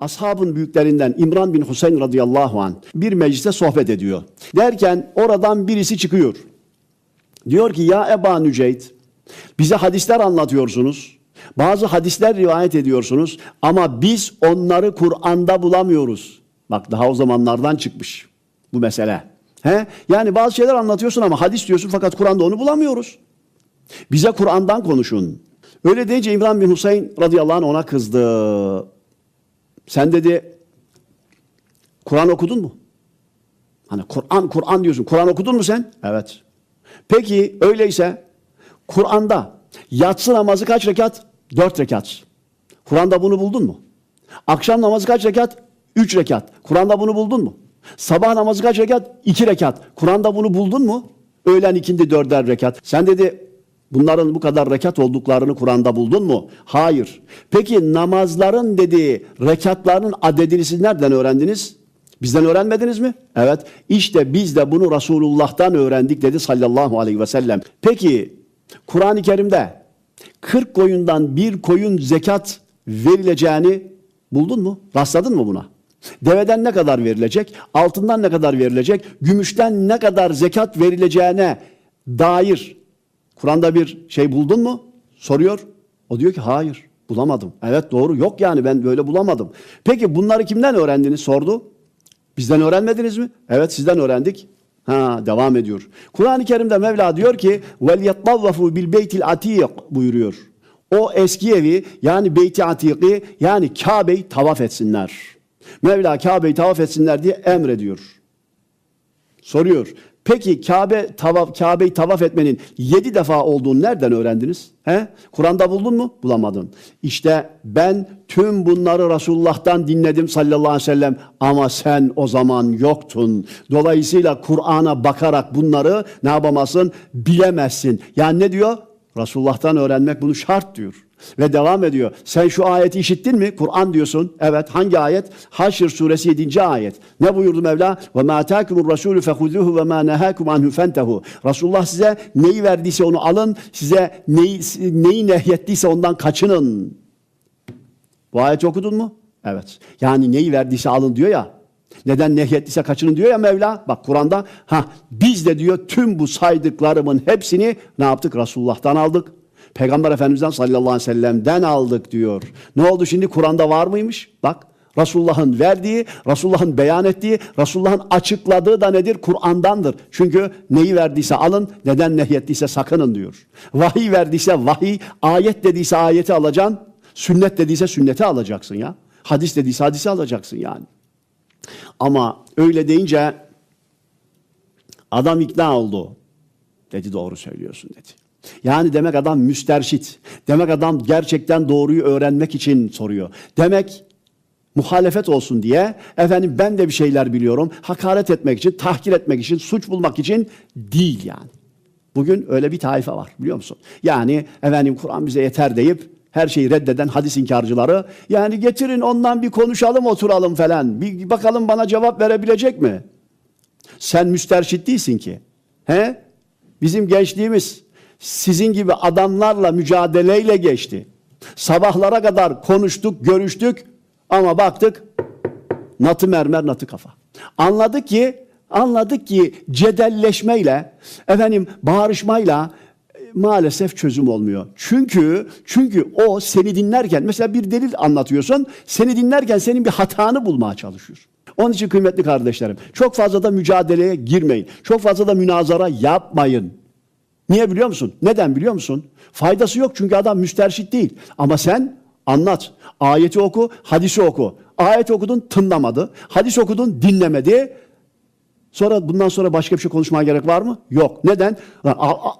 ashabın büyüklerinden İmran bin Hüseyin radıyallahu an bir mecliste sohbet ediyor. Derken oradan birisi çıkıyor. Diyor ki ya Eba Nüceyt bize hadisler anlatıyorsunuz. Bazı hadisler rivayet ediyorsunuz ama biz onları Kur'an'da bulamıyoruz. Bak daha o zamanlardan çıkmış bu mesele. He? Yani bazı şeyler anlatıyorsun ama hadis diyorsun fakat Kur'an'da onu bulamıyoruz. Bize Kur'an'dan konuşun. Öyle deyince İmran bin Hüseyin radıyallahu anh ona kızdı. Sen dedi Kur'an okudun mu? Hani Kur'an Kur'an diyorsun. Kur'an okudun mu sen? Evet. Peki öyleyse Kur'an'da yatsı namazı kaç rekat? Dört rekat. Kur'an'da bunu buldun mu? Akşam namazı kaç rekat? Üç rekat. Kur'an'da bunu buldun mu? Sabah namazı kaç rekat? İki rekat. Kur'an'da bunu buldun mu? Öğlen ikindi dörder rekat. Sen dedi bunların bu kadar rekat olduklarını Kur'an'da buldun mu? Hayır. Peki namazların dedi rekatlarının adedini siz nereden öğrendiniz? Bizden öğrenmediniz mi? Evet. İşte biz de bunu Resulullah'tan öğrendik dedi sallallahu aleyhi ve sellem. Peki Kur'an-ı Kerim'de 40 koyundan bir koyun zekat verileceğini buldun mu? Rastladın mı buna? Deveden ne kadar verilecek? Altından ne kadar verilecek? Gümüşten ne kadar zekat verileceğine dair Kur'an'da bir şey buldun mu? Soruyor. O diyor ki hayır bulamadım. Evet doğru yok yani ben böyle bulamadım. Peki bunları kimden öğrendiniz sordu. Bizden öğrenmediniz mi? Evet sizden öğrendik. Ha devam ediyor. Kur'an-ı Kerim'de Mevla diyor ki vel yattavafu bil beytil atik buyuruyor. O eski evi yani beyti atiki yani Kabe'yi tavaf etsinler. Mevla Kabe'yi tavaf etsinler diye emrediyor. Soruyor. Peki Kabe tavaf Kabe'yi tavaf etmenin yedi defa olduğunu nereden öğrendiniz? He? Kur'an'da buldun mu? Bulamadın. İşte ben tüm bunları Resulullah'tan dinledim sallallahu aleyhi ve sellem ama sen o zaman yoktun. Dolayısıyla Kur'an'a bakarak bunları ne yapamazsın? Bilemezsin. Yani ne diyor? Resulullah'tan öğrenmek bunu şart diyor. Ve devam ediyor. Sen şu ayeti işittin mi? Kur'an diyorsun. Evet. Hangi ayet? Haşr suresi 7. ayet. Ne buyurdu Mevla? Ve ma atakumur rasulü fehuzuhu ve ma nehakum anhu fentehu. Resulullah size neyi verdiyse onu alın. Size neyi, neyi nehyettiyse ondan kaçının. Bu ayeti okudun mu? Evet. Yani neyi verdiyse alın diyor ya. Neden nehyettiyse kaçının diyor ya Mevla. Bak Kur'an'da ha biz de diyor tüm bu saydıklarımın hepsini ne yaptık? Resulullah'tan aldık. Peygamber Efendimiz'den sallallahu aleyhi ve sellem'den aldık diyor. Ne oldu şimdi Kur'an'da var mıymış? Bak Resulullah'ın verdiği, Resulullah'ın beyan ettiği, Resulullah'ın açıkladığı da nedir? Kur'an'dandır. Çünkü neyi verdiyse alın, neden nehyettiyse sakının diyor. Vahiy verdiyse vahiy, ayet dediyse ayeti alacaksın, sünnet dediyse sünneti alacaksın ya. Hadis dediyse hadisi alacaksın yani. Ama öyle deyince adam ikna oldu. Dedi doğru söylüyorsun dedi. Yani demek adam müsterşit. Demek adam gerçekten doğruyu öğrenmek için soruyor. Demek muhalefet olsun diye efendim ben de bir şeyler biliyorum. Hakaret etmek için, tahkir etmek için, suç bulmak için değil yani. Bugün öyle bir taife var biliyor musun? Yani efendim Kur'an bize yeter deyip her şeyi reddeden hadis inkarcıları yani getirin ondan bir konuşalım oturalım falan. Bir bakalım bana cevap verebilecek mi? Sen müsterşit değilsin ki. He? Bizim gençliğimiz sizin gibi adamlarla mücadeleyle geçti. Sabahlara kadar konuştuk, görüştük ama baktık natı mermer, natı kafa. Anladık ki anladık ki cedelleşmeyle, efendim bağırışmayla maalesef çözüm olmuyor. Çünkü çünkü o seni dinlerken mesela bir delil anlatıyorsun, seni dinlerken senin bir hatanı bulmaya çalışıyor. Onun için kıymetli kardeşlerim, çok fazla da mücadeleye girmeyin. Çok fazla da münazara yapmayın. Niye biliyor musun? Neden biliyor musun? Faydası yok çünkü adam müsterşit değil. Ama sen anlat. Ayeti oku, hadisi oku. Ayet okudun tınlamadı. Hadis okudun dinlemedi. Sonra bundan sonra başka bir şey konuşmaya gerek var mı? Yok. Neden?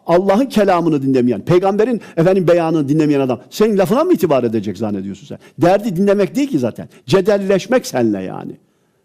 Allah'ın kelamını dinlemeyen, peygamberin efendim beyanını dinlemeyen adam senin lafına mı itibar edecek zannediyorsun sen? Derdi dinlemek değil ki zaten. Cedelleşmek seninle yani.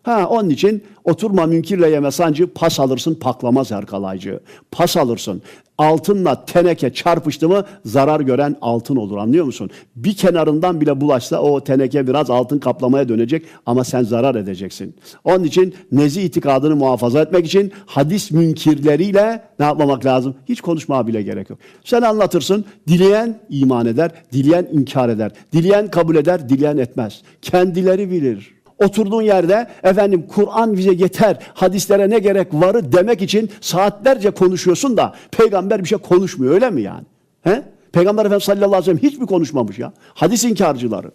Ha onun için oturma münkirle yeme sancı pas alırsın paklamaz her kalaycı. Pas alırsın. Altınla teneke çarpıştı mı zarar gören altın olur anlıyor musun? Bir kenarından bile bulaşsa o teneke biraz altın kaplamaya dönecek ama sen zarar edeceksin. Onun için nezi itikadını muhafaza etmek için hadis münkirleriyle ne yapmamak lazım? Hiç konuşmaya bile gerek yok. Sen anlatırsın, dileyen iman eder, dileyen inkar eder, dileyen kabul eder, dileyen etmez. Kendileri bilir. Oturduğun yerde efendim Kur'an bize yeter, hadislere ne gerek varı demek için saatlerce konuşuyorsun da peygamber bir şey konuşmuyor öyle mi yani? He? Peygamber Efendimiz sallallahu aleyhi ve sellem hiç mi konuşmamış ya? Hadis inkarcıları.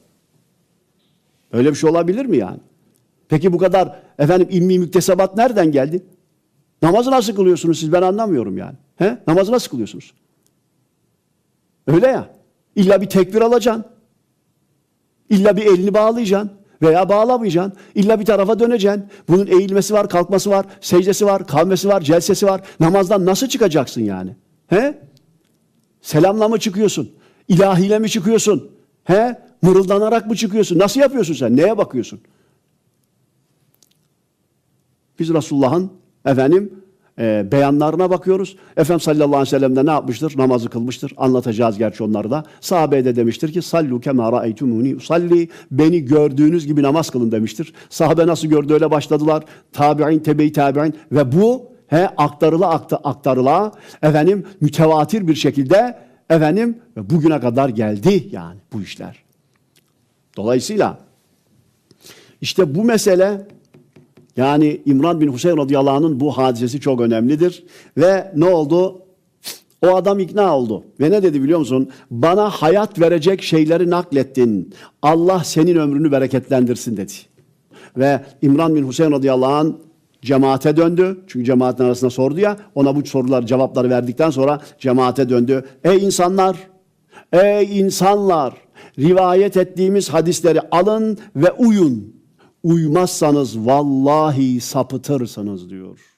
Öyle bir şey olabilir mi yani? Peki bu kadar efendim ilmi müktesebat nereden geldi? Namazı nasıl kılıyorsunuz siz ben anlamıyorum yani. He? Namazı nasıl kılıyorsunuz? Öyle ya. İlla bir tekbir alacaksın. İlla bir elini bağlayacaksın veya bağlamayacaksın. İlla bir tarafa döneceksin. Bunun eğilmesi var, kalkması var, secdesi var, kavmesi var, celsesi var. Namazdan nasıl çıkacaksın yani? He? Selamla mı çıkıyorsun? İlahiyle mi çıkıyorsun? He? Mırıldanarak mı çıkıyorsun? Nasıl yapıyorsun sen? Neye bakıyorsun? Biz Resulullah'ın efendim e, beyanlarına bakıyoruz. Efendimiz sallallahu aleyhi ve sellem de ne yapmıştır? Namazı kılmıştır. Anlatacağız gerçi onları da. Sahabe de demiştir ki sallu kema ra'eytumuni usalli. Beni gördüğünüz gibi namaz kılın demiştir. Sahabe nasıl gördü öyle başladılar. Tabi'in, tebe-i tabi'in ve bu he aktarıla aktı, aktarıla efendim mütevatir bir şekilde efendim bugüne kadar geldi yani bu işler. Dolayısıyla işte bu mesele yani İmran bin Hüseyin radıyallahu anh'ın bu hadisesi çok önemlidir. Ve ne oldu? O adam ikna oldu. Ve ne dedi biliyor musun? Bana hayat verecek şeyleri naklettin. Allah senin ömrünü bereketlendirsin dedi. Ve İmran bin Hüseyin radıyallahu anh cemaate döndü. Çünkü cemaatin arasında sordu ya. Ona bu sorular cevapları verdikten sonra cemaate döndü. Ey insanlar! Ey insanlar! Rivayet ettiğimiz hadisleri alın ve uyun. Uymazsanız vallahi sapıtırsınız diyor.